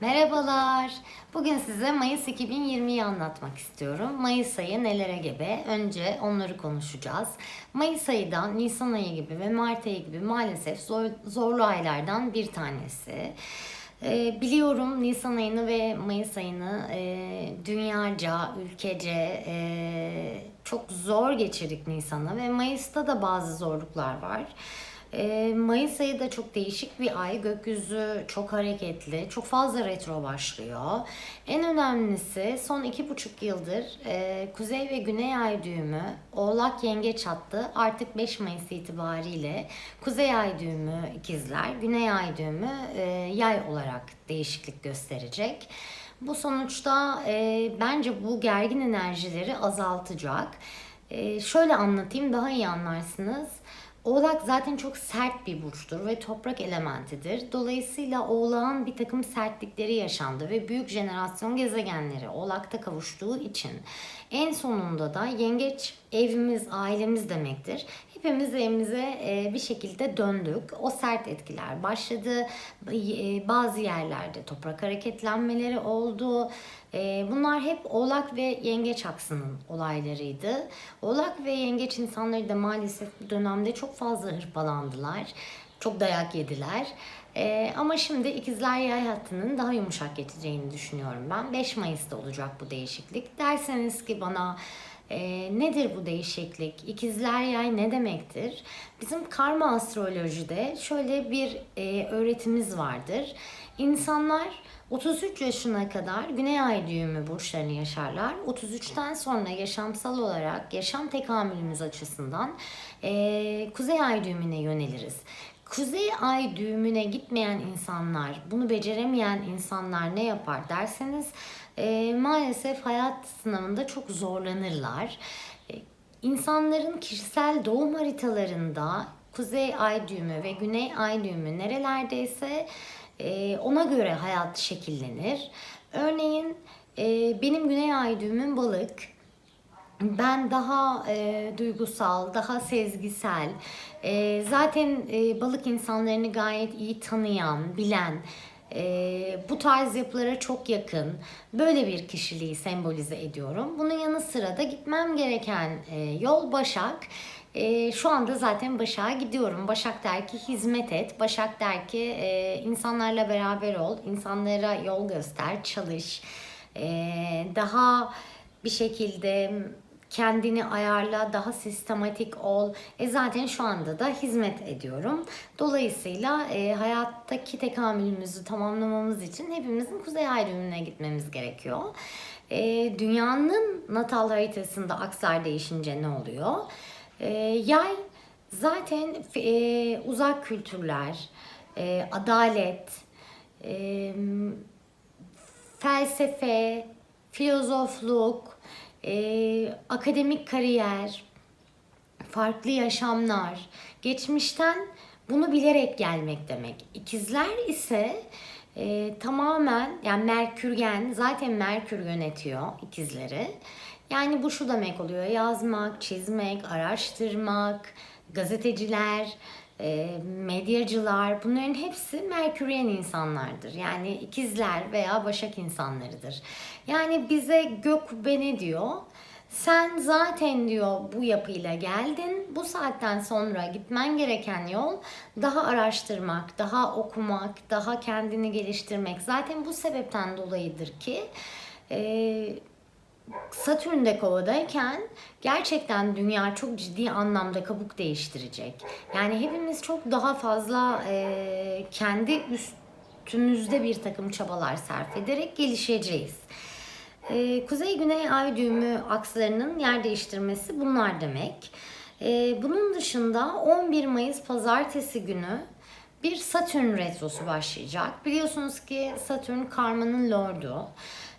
Merhabalar. Bugün size Mayıs 2020'yi anlatmak istiyorum. Mayıs ayı nelere gebe? Önce onları konuşacağız. Mayıs ayı da Nisan ayı gibi ve Mart ayı gibi maalesef zor, zorlu aylardan bir tanesi. Ee, biliyorum Nisan ayını ve Mayıs ayını e, dünyaca, ülkece e, çok zor geçirdik Nisan'ı ve Mayıs'ta da bazı zorluklar var. Ee, Mayıs ayı da çok değişik bir ay. Gökyüzü çok hareketli. Çok fazla retro başlıyor. En önemlisi son iki buçuk yıldır e, Kuzey ve Güney Ay düğümü Oğlak Yengeç hattı artık 5 Mayıs itibariyle Kuzey Ay düğümü ikizler, Güney Ay düğümü e, yay olarak değişiklik gösterecek. Bu sonuçta e, bence bu gergin enerjileri azaltacak. E, şöyle anlatayım daha iyi anlarsınız. Oğlak zaten çok sert bir burçtur ve toprak elementidir. Dolayısıyla Oğlak'ın bir takım sertlikleri yaşandı ve büyük jenerasyon gezegenleri Oğlak'ta kavuştuğu için en sonunda da yengeç evimiz, ailemiz demektir. Hepimiz evimize e, bir şekilde döndük. O sert etkiler başladı. E, Bazı yerlerde toprak hareketlenmeleri oldu. E, Bunlar hep Oğlak ve Yengeç aksının olaylarıydı. Oğlak ve Yengeç insanları da maalesef bu dönemde çok fazla hırpalandılar. Çok dayak yediler. Ee, ama şimdi ikizler yay hattının daha yumuşak geçeceğini düşünüyorum ben. 5 Mayıs'ta olacak bu değişiklik. Derseniz ki bana e, nedir bu değişiklik? İkizler yay ne demektir? Bizim karma astrolojide şöyle bir e, öğretimiz vardır. İnsanlar 33 yaşına kadar Güney Ay düğümü burçlarını yaşarlar. 33'ten sonra yaşamsal olarak yaşam tekamülümüz açısından e, Kuzey Ay düğümüne yöneliriz. Kuzey Ay düğümüne gitmeyen insanlar, bunu beceremeyen insanlar ne yapar derseniz e, maalesef hayat sınavında çok zorlanırlar. E, İnsanların kişisel doğum haritalarında Kuzey Ay düğümü ve Güney Ay düğümü nerelerdeyse e, ona göre hayat şekillenir. Örneğin e, benim Güney Ay düğümüm balık. Ben daha e, duygusal, daha sezgisel, e, zaten e, balık insanlarını gayet iyi tanıyan, bilen, e, bu tarz yapılara çok yakın, böyle bir kişiliği sembolize ediyorum. Bunun yanı sıra da gitmem gereken e, yol Başak. E, şu anda zaten Başak'a gidiyorum. Başak der ki hizmet et. Başak der ki e, insanlarla beraber ol, insanlara yol göster, çalış. E, daha bir şekilde kendini ayarla, daha sistematik ol. E zaten şu anda da hizmet ediyorum. Dolayısıyla e, hayattaki tekamülümüzü tamamlamamız için hepimizin kuzey ay gitmemiz gerekiyor. E, dünyanın natal haritasında akslar değişince ne oluyor? E, yay zaten e, uzak kültürler, e, adalet, e, felsefe, filozofluk, e, akademik kariyer, farklı yaşamlar, geçmişten bunu bilerek gelmek demek. İkizler ise e, tamamen yani Merkürgen zaten Merkür yönetiyor ikizleri. Yani bu şu demek oluyor yazmak, çizmek, araştırmak, gazeteciler, e, medyacılar bunların hepsi Merküryen insanlardır. Yani ikizler veya başak insanlarıdır. Yani bize gök ne diyor? Sen zaten diyor bu yapıyla geldin. Bu saatten sonra gitmen gereken yol daha araştırmak, daha okumak, daha kendini geliştirmek. Zaten bu sebepten dolayıdır ki e, Satürn'de kovadayken gerçekten dünya çok ciddi anlamda kabuk değiştirecek. Yani hepimiz çok daha fazla e, kendi üstümüzde bir takım çabalar sarf ederek gelişeceğiz. E, Kuzey Güney Ay düğümü akslarının yer değiştirmesi bunlar demek. E, bunun dışında 11 Mayıs pazartesi günü bir Satürn retrosu başlayacak. Biliyorsunuz ki Satürn karmanın lordu.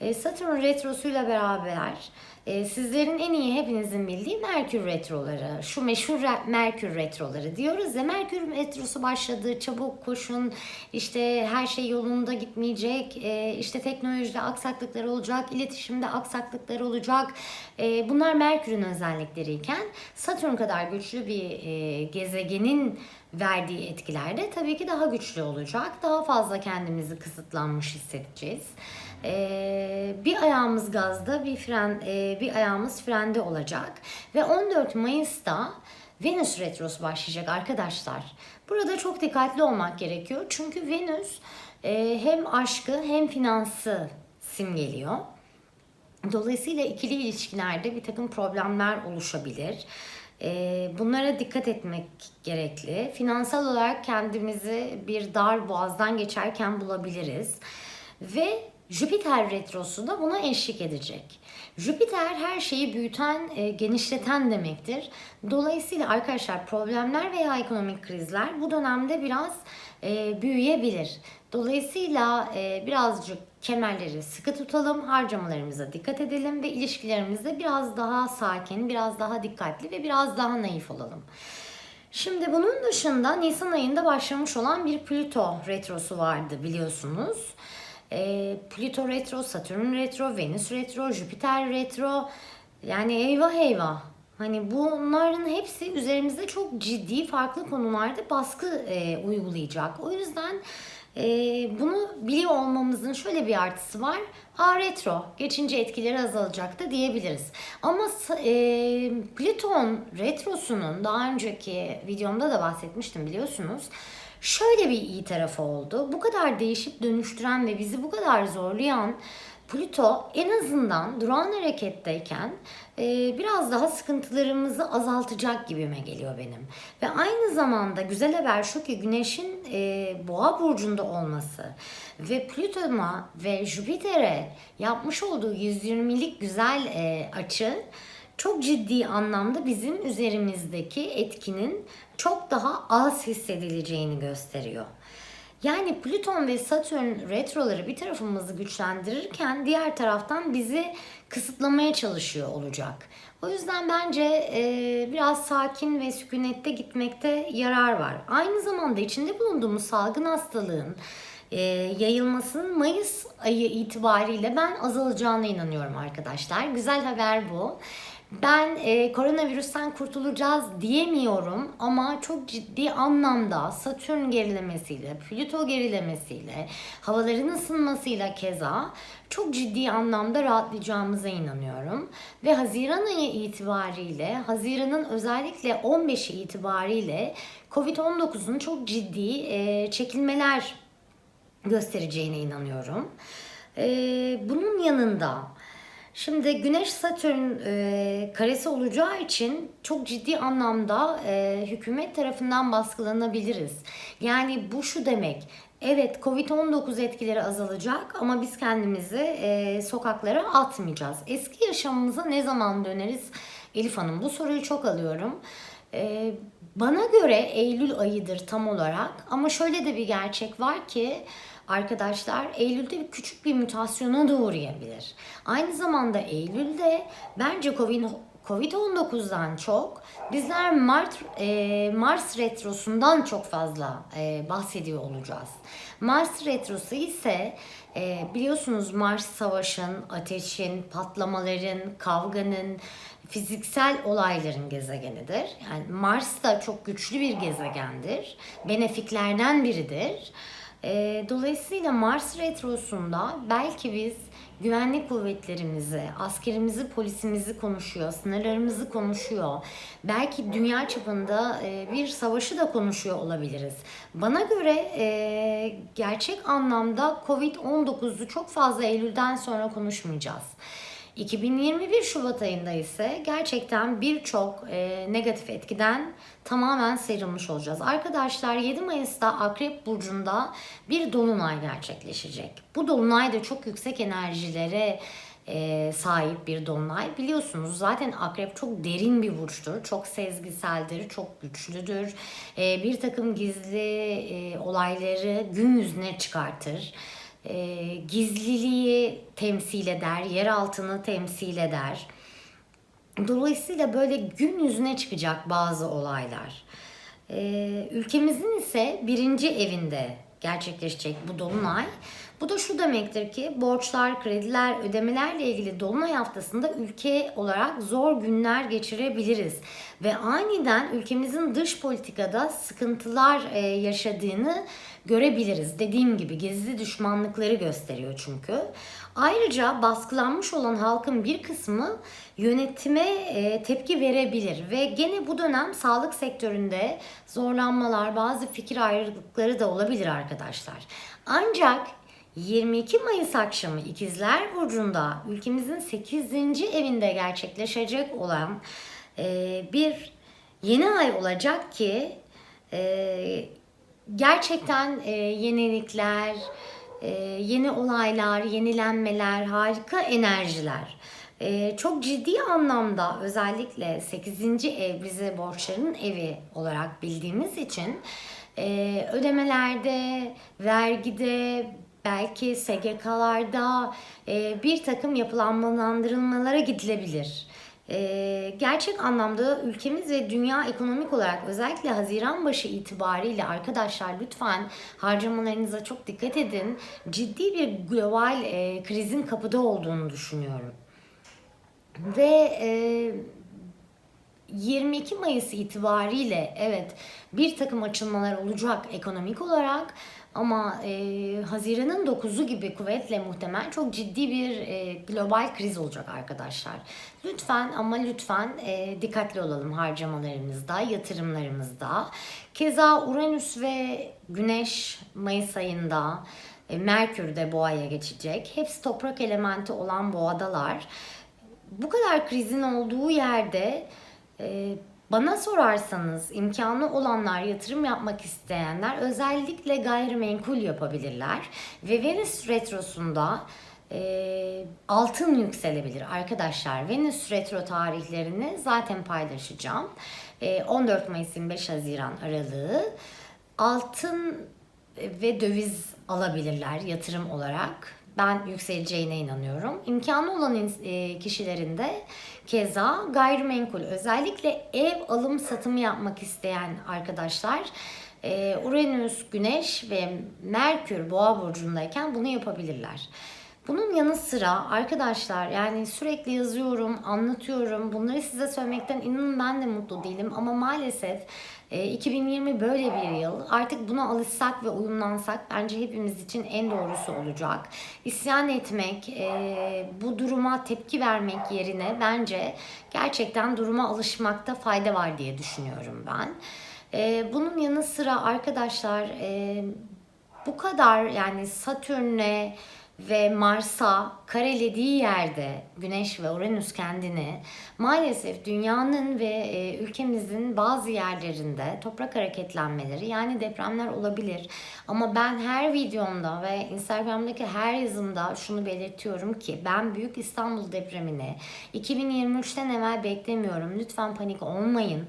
E, Satürn retrosuyla beraber e, sizlerin en iyi hepinizin bildiği Merkür retroları. Şu meşhur Merkür retroları diyoruz ya Merkür retrosu başladı çabuk koşun işte her şey yolunda gitmeyecek e, işte teknolojide aksaklıklar olacak iletişimde aksaklıklar olacak. Bunlar Merkür'ün özellikleriyken Satürn kadar güçlü bir gezegenin verdiği etkilerde tabii ki daha güçlü olacak. Daha fazla kendimizi kısıtlanmış hissedeceğiz. Ee, bir ayağımız gazda, bir fren, e, bir ayağımız frende olacak ve 14 Mayıs'ta Venüs retrosu başlayacak arkadaşlar. Burada çok dikkatli olmak gerekiyor çünkü Venüs e, hem aşkı hem finansı simgeliyor. Dolayısıyla ikili ilişkilerde bir takım problemler oluşabilir. Ee, Bunlara dikkat etmek gerekli. Finansal olarak kendimizi bir dar boğazdan geçerken bulabiliriz. Ve Jüpiter retrosu da buna eşlik edecek. Jüpiter her şeyi büyüten, e, genişleten demektir. Dolayısıyla arkadaşlar problemler veya ekonomik krizler bu dönemde biraz e, büyüyebilir. Dolayısıyla e, birazcık kemerleri sıkı tutalım, harcamalarımıza dikkat edelim ve ilişkilerimizde biraz daha sakin, biraz daha dikkatli ve biraz daha naif olalım. Şimdi bunun dışında Nisan ayında başlamış olan bir Plüto retrosu vardı biliyorsunuz. E, Plüto retro, Satürn retro, Venüs retro, Jüpiter retro. Yani eyvah eyvah. Hani bunların hepsi üzerimizde çok ciddi farklı konularda baskı e, uygulayacak. O yüzden e, bunu biliyor olmamızın şöyle bir artısı var. A retro geçince etkileri azalacak da diyebiliriz. Ama e, Plüton retrosunun daha önceki videomda da bahsetmiştim biliyorsunuz. Şöyle bir iyi tarafı oldu. Bu kadar değişip dönüştüren ve bizi bu kadar zorlayan Plüto en azından durağan hareketteyken e, biraz daha sıkıntılarımızı azaltacak gibime geliyor benim. Ve aynı zamanda güzel haber şu ki Güneş'in e, Boğa burcunda olması ve Plüton'a ve Jüpiter'e yapmış olduğu 120'lik güzel e, açı çok ciddi anlamda bizim üzerimizdeki etkinin çok daha az hissedileceğini gösteriyor. Yani Plüton ve Satürn retroları bir tarafımızı güçlendirirken diğer taraftan bizi kısıtlamaya çalışıyor olacak. O yüzden bence e, biraz sakin ve sükunette gitmekte yarar var. Aynı zamanda içinde bulunduğumuz salgın hastalığın e, yayılmasının Mayıs ayı itibariyle ben azalacağına inanıyorum arkadaşlar. Güzel haber bu. Ben e, koronavirüsten kurtulacağız diyemiyorum ama çok ciddi anlamda Satürn gerilemesiyle, Plüto gerilemesiyle, havaların ısınmasıyla keza çok ciddi anlamda rahatlayacağımıza inanıyorum. Ve Haziran ayı itibariyle, Haziran'ın özellikle 15'i itibariyle Covid-19'un çok ciddi e, çekilmeler göstereceğine inanıyorum. Ee, bunun yanında şimdi Güneş Satürn e, karesi olacağı için çok ciddi anlamda e, hükümet tarafından baskılanabiliriz. Yani bu şu demek. Evet Covid-19 etkileri azalacak ama biz kendimizi e, sokaklara atmayacağız. Eski yaşamımıza ne zaman döneriz? Elif Hanım bu soruyu çok alıyorum. E, bana göre Eylül ayıdır tam olarak ama şöyle de bir gerçek var ki arkadaşlar Eylül'de bir küçük bir mutasyona da uğrayabilir. Aynı zamanda Eylül'de bence Covid Covid-19'dan çok bizler Mart, e, Mars retrosundan çok fazla e, bahsediyor olacağız. Mars retrosu ise e, biliyorsunuz Mars savaşın, ateşin, patlamaların, kavganın, fiziksel olayların gezegenidir. Yani Mars da çok güçlü bir gezegendir. Benefiklerden biridir. E, dolayısıyla Mars retrosunda belki biz güvenlik kuvvetlerimizi, askerimizi, polisimizi konuşuyor, sınırlarımızı konuşuyor. Belki dünya çapında e, bir savaşı da konuşuyor olabiliriz. Bana göre e, gerçek anlamda Covid-19'u çok fazla Eylül'den sonra konuşmayacağız. 2021 Şubat ayında ise gerçekten birçok e, negatif etkiden tamamen sıyrılmış olacağız. Arkadaşlar 7 Mayıs'ta Akrep Burcu'nda bir dolunay gerçekleşecek. Bu dolunay da çok yüksek enerjilere e, sahip bir dolunay. Biliyorsunuz zaten akrep çok derin bir burçtur. Çok sezgiseldir, çok güçlüdür. E, bir takım gizli e, olayları gün yüzüne çıkartır e, gizliliği temsil eder, yer altını temsil eder. Dolayısıyla böyle gün yüzüne çıkacak bazı olaylar. Ee, ülkemizin ise birinci evinde gerçekleşecek bu dolunay. Bu da şu demektir ki borçlar, krediler, ödemelerle ilgili dolunay haftasında ülke olarak zor günler geçirebiliriz. Ve aniden ülkemizin dış politikada sıkıntılar e, yaşadığını görebiliriz. Dediğim gibi gizli düşmanlıkları gösteriyor çünkü. Ayrıca baskılanmış olan halkın bir kısmı yönetime e, tepki verebilir ve gene bu dönem sağlık sektöründe zorlanmalar, bazı fikir ayrılıkları da olabilir arkadaşlar. Ancak 22 Mayıs akşamı İkizler Burcu'nda ülkemizin 8. evinde gerçekleşecek olan e, bir yeni ay olacak ki e, gerçekten e, yenilikler, e, yeni olaylar, yenilenmeler, harika enerjiler. E, çok ciddi anlamda özellikle 8. ev bizi borçların evi olarak bildiğimiz için e, ödemelerde, vergide, belki SGK'larda e, bir takım yapılanmalandırılmalara gidilebilir. E, gerçek anlamda ülkemiz ve dünya ekonomik olarak özellikle Haziran başı itibariyle arkadaşlar lütfen harcamalarınıza çok dikkat edin. Ciddi bir global e, krizin kapıda olduğunu düşünüyorum. Ve e, 22 Mayıs itibariyle evet bir takım açılmalar olacak ekonomik olarak ama e, Haziran'ın 9'u gibi kuvvetle muhtemel çok ciddi bir e, global kriz olacak arkadaşlar. Lütfen ama lütfen e, dikkatli olalım harcamalarımızda, yatırımlarımızda. Keza Uranüs ve Güneş Mayıs ayında e, Merkür de boğaya geçecek. Hepsi toprak elementi olan boğadalar. Bu kadar krizin olduğu yerde e, bana sorarsanız imkanı olanlar, yatırım yapmak isteyenler özellikle gayrimenkul yapabilirler. Ve Venüs retrosunda e, altın yükselebilir arkadaşlar. Venüs retro tarihlerini zaten paylaşacağım. E, 14 Mayıs 25 Haziran aralığı altın ve döviz alabilirler yatırım olarak. Ben yükseleceğine inanıyorum. İmkanı olan e, kişilerin de keza gayrimenkul özellikle ev alım satımı yapmak isteyen arkadaşlar e, Uranüs, Güneş ve Merkür Boğa burcundayken bunu yapabilirler. Bunun yanı sıra arkadaşlar yani sürekli yazıyorum, anlatıyorum. Bunları size söylemekten inanın ben de mutlu değilim ama maalesef 2020 e, böyle bir yıl. Artık buna alışsak ve uyumlansak bence hepimiz için en doğrusu olacak. İsyan etmek, e, bu duruma tepki vermek yerine bence gerçekten duruma alışmakta fayda var diye düşünüyorum ben. E, bunun yanı sıra arkadaşlar bu kadar yani Satürn'e ve Mars'a karelediği yerde Güneş ve Uranüs kendini maalesef dünyanın ve e, ülkemizin bazı yerlerinde toprak hareketlenmeleri yani depremler olabilir. Ama ben her videomda ve Instagram'daki her yazımda şunu belirtiyorum ki ben Büyük İstanbul depremini 2023'ten evvel beklemiyorum. Lütfen panik olmayın.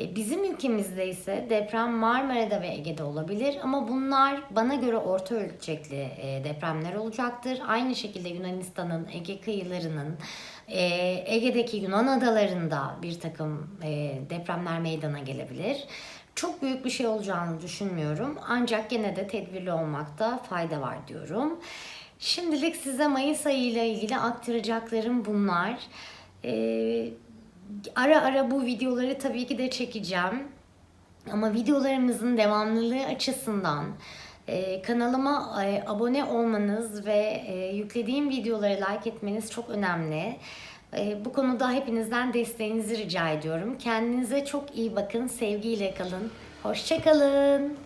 E, bizim ülkemizde ise deprem Marmara'da ve Ege'de olabilir ama bunlar bana göre orta ölçekli e, depremler olacaktır. Aynı şekilde Yunanistan'ın Ege kıyılarının e, Ege'deki Yunan adalarında bir takım depremler meydana gelebilir. Çok büyük bir şey olacağını düşünmüyorum. Ancak gene de tedbirli olmakta fayda var diyorum. Şimdilik size Mayıs ayı ile ilgili aktaracaklarım bunlar. Ee, ara ara bu videoları tabii ki de çekeceğim. Ama videolarımızın devamlılığı açısından e, kanalıma e, abone olmanız ve e, yüklediğim videoları like etmeniz çok önemli. Bu konuda hepinizden desteğinizi rica ediyorum. Kendinize çok iyi bakın, sevgiyle kalın. Hoşçakalın.